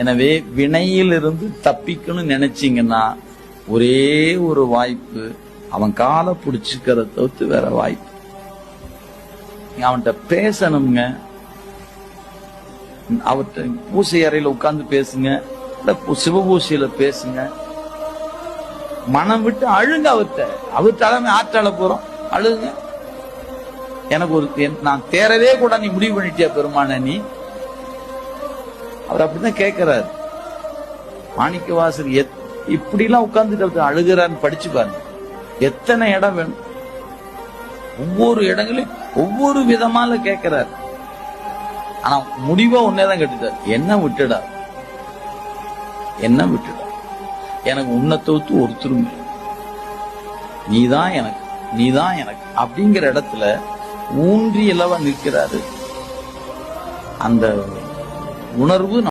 எனவே வினையிலிருந்து தப்பிக்கணும்னு நினைச்சீங்கன்னா ஒரே ஒரு வாய்ப்பு அவன் காலை பிடிச்சிக்கிறத தவிர்த்து வேற வாய்ப்பு. அவன்கிட்ட பேசணுங்க அவர்கிட்ட பூசை அறையில உட்கார்ந்து பேசுங்க. இல்ல சிவபூசையில பேசுங்க. மனம் விட்டு அழுங்க அவர்கிட்ட. அவர் தலைமை ஆற்றால போறோம். அழுங்க எனக்கு ஒரு நான் தேரவே கூட நீ முடிவு பண்ணிட்டியா பெருமான நீ? அவர் அப்படிதான் கேட்கிறார். மாணிக்க வாசல் எத் இப்படி எல்லாம் உட்கார்ந்துட்டு அழுகிறான்னு படிச்சு பாருங்க. எத்தனை இடம் வேணும்? ஒவ்வொரு இடங்களையும் ஒவ்வொரு விதமால கேட்கிறார். ஆனா முடிவா உன்னேதான் கட்டிட்டார். என்ன விட்டுடா. என்ன விட்டுடா. எனக்கு உன்னை தவிர்த்து ஒருத்தரும் நீதான் எனக்கு நீதான் எனக்கு அப்படிங்கிற இடத்துல ஊன்றி இலவ நிற்கிறாரு. அந்த உணர்வு